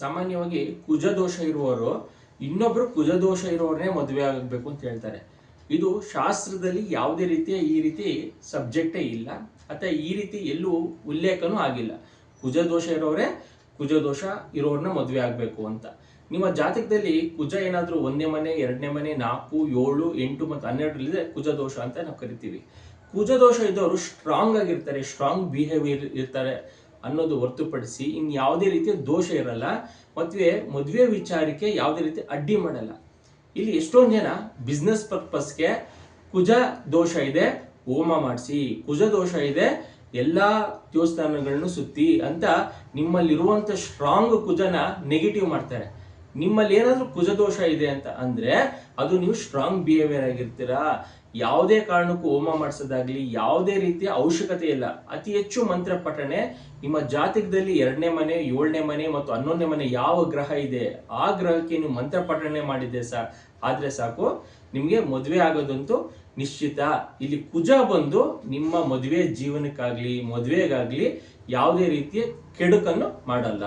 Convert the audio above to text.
ಸಾಮಾನ್ಯವಾಗಿ ಕುಜ ದೋಷ ಇರುವವರು, ಇನ್ನೊಬ್ರು ಕುಜ ದೋಷ ಇರುವವರನ್ನೇ ಮದುವೆ ಆಗಬೇಕು ಅಂತ ಹೇಳ್ತಾರೆ. ಇದು ಶಾಸ್ತ್ರದಲ್ಲಿ ಯಾವುದೇ ರೀತಿಯ ಈ ರೀತಿ ಸಬ್ಜೆಕ್ಟೇ ಇಲ್ಲ. ಅಥವಾ ಈ ರೀತಿ ಎಲ್ಲೂ ಉಲ್ಲೇಖನೂ ಆಗಿಲ್ಲ. ಕುಜ ದೋಷ ಇರೋರೇ ಕುಜ ದೋಷ ಇರೋರನ್ನ ಮದುವೆ ಆಗಬೇಕು ಅಂತ. ನಿಮ್ಮ ಜಾತಕದಲ್ಲಿ ಕುಜ ಏನಾದರೂ ಒಂದನೇ ಮನೆ, ಎರಡನೇ ಮನೆ, ನಾಲ್ಕು, ಏಳು, ಎಂಟು ಮತ್ತು ಹನ್ನೆರಡರಲ್ಲಿದೆ ಕುಜ ದೋಷ ಅಂತ ನಾವು ಕರಿತೀವಿ. ಕುಜ ದೋಷ ಇದ್ದವರು ಸ್ಟ್ರಾಂಗ್ ಆಗಿರ್ತಾರೆ ಸ್ಟ್ರಾಂಗ್ ಬಿಹೇವಿಯರ್ ಇರ್ತಾರೆ. ಅನ್ನೋದು ಹೊರತುಪಡಿಸಿ ಇನ್ನು ಯಾವುದೇ ರೀತಿಯ ದೋಷ ಇರಲ್ಲ. ಮದುವೆ ಮದುವೆ ವಿಚಾರಕ್ಕೆ ಯಾವುದೇ ರೀತಿ ಅಡ್ಡಿ ಮಾಡಲ್ಲ. ಇಲ್ಲಿ ಎಷ್ಟೊಂದು ಜನ ಬಿಸ್ನೆಸ್ ಪರ್ಪಸ್ಗೆ ಕುಜ ದೋಷ ಇದೆ, ಹೋಮ ಮಾಡಿಸಿ. ಕುಜ ದೋಷ ಇದೆ, ಎಲ್ಲಾ ದೇವಸ್ಥಾನಗಳನ್ನು ಸುತ್ತಿ ಅಂತ ನಿಮ್ಮಲ್ಲಿರುವಂತ ಸ್ಟ್ರಾಂಗ್ ಕುಜನ ನೆಗೆಟಿವ್ ಮಾಡ್ತಾರೆ. ನಿಮ್ಮಲ್ಲಿ ಏನಾದರೂ ಕುಜದೋಷ ಇದೆ ಅಂತ ಅಂದ್ರೆ ಅದು ನೀವು ಸ್ಟ್ರಾಂಗ್ ಬಿಹೇವಿಯರ್ ಆಗಿರ್ತೀರಾ. ಯಾವುದೇ ಕಾರಣಕ್ಕೂ ಹೋಮ ಮಾಡಿಸೋದಾಗ್ಲಿ, ಯಾವುದೇ ರೀತಿಯ ಅವಶ್ಯಕತೆ ಇಲ್ಲ. ಅತಿ ಹೆಚ್ಚು ಮಂತ್ರ ಪಠಣೆ, ನಿಮ್ಮ ಜಾತಕದಲ್ಲಿ ಎರಡನೇ ಮನೆ, ಏಳನೇ ಮನೆ ಮತ್ತು ಹನ್ನೊಂದನೇ ಮನೆ ಯಾವ ಗ್ರಹ ಇದೆ, ಆ ಗ್ರಹಕ್ಕೆ ನೀವು ಮಂತ್ರ ಪಠಣೆ ಮಾಡಿದ್ದೆ ಸಾ, ಆದರೆ ಸಾಕು, ನಿಮಗೆ ಮದುವೆ ಆಗೋದಂತೂ ನಿಶ್ಚಿತ. ಇಲ್ಲಿ ಕುಜ ಬಂದು ನಿಮ್ಮ ಮದುವೆ ಜೀವನಕ್ಕಾಗ್ಲಿ, ಮದುವೆಗಾಗ್ಲಿ ಯಾವುದೇ ರೀತಿಯ ಕೆಡುಕನ್ನು ಮಾಡಲ್ಲ.